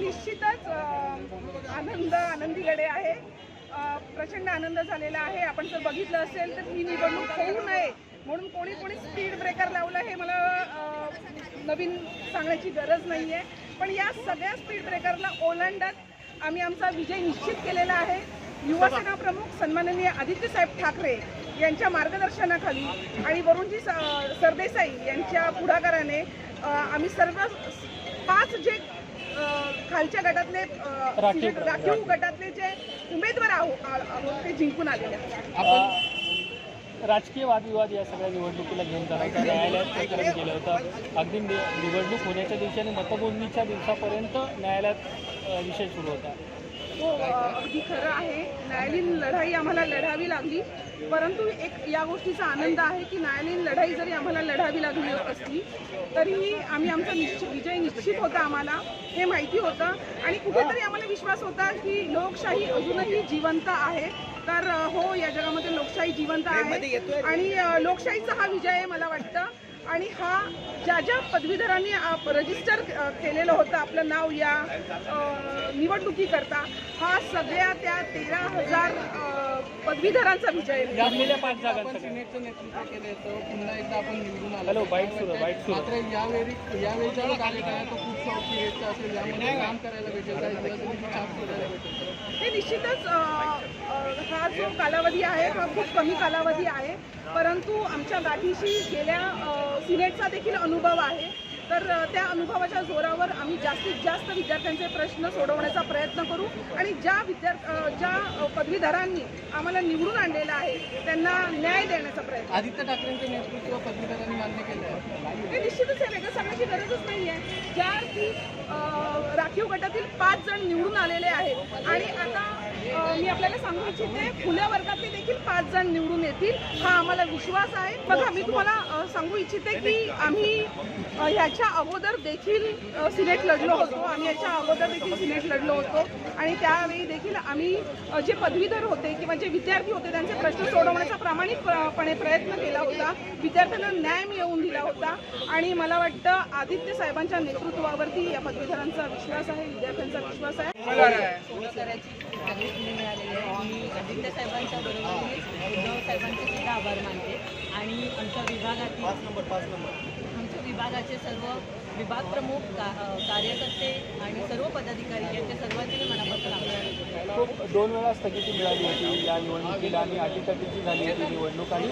निश्चितच आनंद आनंदीकडे आहे. प्रचंड आनंद झालेला आहे. आपण जर बघितलं असेल तर ही निवडणूक होऊ नये म्हणून कोणी कोणी स्पीड ब्रेकर लावलं हे मला नवीन सांगण्याची गरज नाही आहे पण या सगळ्या स्पीड ब्रेकरला ओलांडत आम्ही आमचा विजय निश्चित केलेला आहे. युवासेना प्रमुख सन्माननीय आदित्य साहेब ठाकरे यांच्या मार्गदर्शनाखाली आणि वरुणजी सरदेसाई यांच्या पुढाकाराने आम्ही सर्व पाच जे खालच्या गटातले राखीव गटातले. जे उमेदवार आहोत ते जिंकून आलेले आहेत. राजकीय वादविवाद या सगळ्या निवडणुकीला घेऊन जाण्याचं न्यायालयात प्रकरण केलं होतं. अगदी निवडणूक होण्याच्या दिवशी आणि मतमोजणीच्या दिवसापर्यंत न्यायालयात विषय सुरू होता. हो अगदी खरं आहे. न्यायालयीन लढाई आम्हाला लढावी लागली. परंतु एक या गोष्टीचा आनंद आहे की न्यायालयीन लढाई जरी आम्हाला लढावी लागली असली तरीही आम्ही आमचा निश्चित विजय निश्चित होता आम्हाला. हे माहिती होतं. आणि कुठेतरी आम्हाला विश्वास होता की लोकशाही अजूनही जिवंत आहे. तर हो या जगामध्ये लोकशाही जिवंत आहे आणि लोकशाहीचा हा विजय आहे मला वाटतं. आणि हा ज्या ज्या पदवीधरांनी रजिस्टर केलेलं होतं आपलं नाव या निवडणुकीकरता हा सगळ्या त्या तेरा हजार पदवीधरांचा विजय आहे. लागलेल्या पाच जागांचं काय? सिनेटचं नेतृत्व केलं होतं पुन्हा एकदा आपण निवडून आलो हॅलो बाईट सुरू बाईट सुरू. मात्र यावेळी यावेळीचा जो कार्यकाळ आहे तो खूप शौकीचा असेल यामध्ये काम करायला भेटेल काही सोडायला भेटेल हे निश्चितच हा जो कालावधी आहे हा खूप कमी कालावधी आहे परंतु आमच्या गाठीशी गेल्या सिनेटचा देखील अनुभव आहे तर त्या अनुभवाच्या जोरावर आम्ही जास्तीत जास्त विद्यार्थ्यांचे प्रश्न सोडवण्याचा प्रयत्न करू आणि ज्या विद्यार्थी अ, ज्या पदवीधरांनी आम्हाला निवडून आणलेलं आहे त्यांना न्याय देण्याचा प्रयत्न आदित्य ठाकरेंचं नेतृत्व पदवीधरांनी मान्य केलं आहे. हे निश्चितच हे वेगळं सांगण्याची गरजच नाही आहे ज्या राखीव गटातील पाच जण निवडून आलेले आहेत. आणि आता मी आपल्याला सांगू इच्छिते खुल्या वर्गातले देखील पाच जण निवडून येतील हा आम्हाला विश्वास आहे. बघा मी तुम्हाला सांगू इच्छिते की आम्ही ह्याच्या अगोदर देखील सिनेट लढलो होतो. आम्ही याच्या अगोदर देखील सिनेट लढलो होतो. आणि त्यावेळी देखील आम्ही जे पदवीधर होते किंवा जे विद्यार्थी होते त्यांचे प्रश्न सोडवण्याचा प्रामाणिकपणे प्रयत्न केला होता. विद्यार्थ्यांना न्याय मिळवून दिला होता. आणि मला वाटतं आदित्य साहेबांच्या नेतृत्वावरती या पदवीधरांचा विश्वास आहे विद्यार्थ्यांचा विश्वास आहे. संधी संधी मिळालेली आहे. मी आदित्य साहेबांच्या बरोबरीने उद्धव साहेबांचे सुद्धा आभार मानते. आणि आमच्या विभागातील आमच्या विभागाचे सर्व विभाग प्रमुख का कार्यकर्ते आणि सर्व पदाधिकारी यांचे सर्वांचे मी मनापासून आभार मानते खूप दोन वेळा स्थगिती मिळाली होती. या निवडणुकीला आणि अटीतटीची झाली होती निवडणूक आणि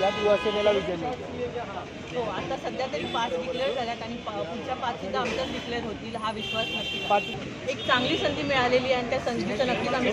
यात युवासेनेला विजय मिळतो हो आता सध्या तरी पाच डिक्लेअर झाल्यात आणि पुढच्या पाच सुद्धा आमच्याच डिक्लेअर होतील हा विश्वास नक्की पाच एक चांगली संधी मिळालेली आहे आणि त्या संधीचं नक्कीच आम्ही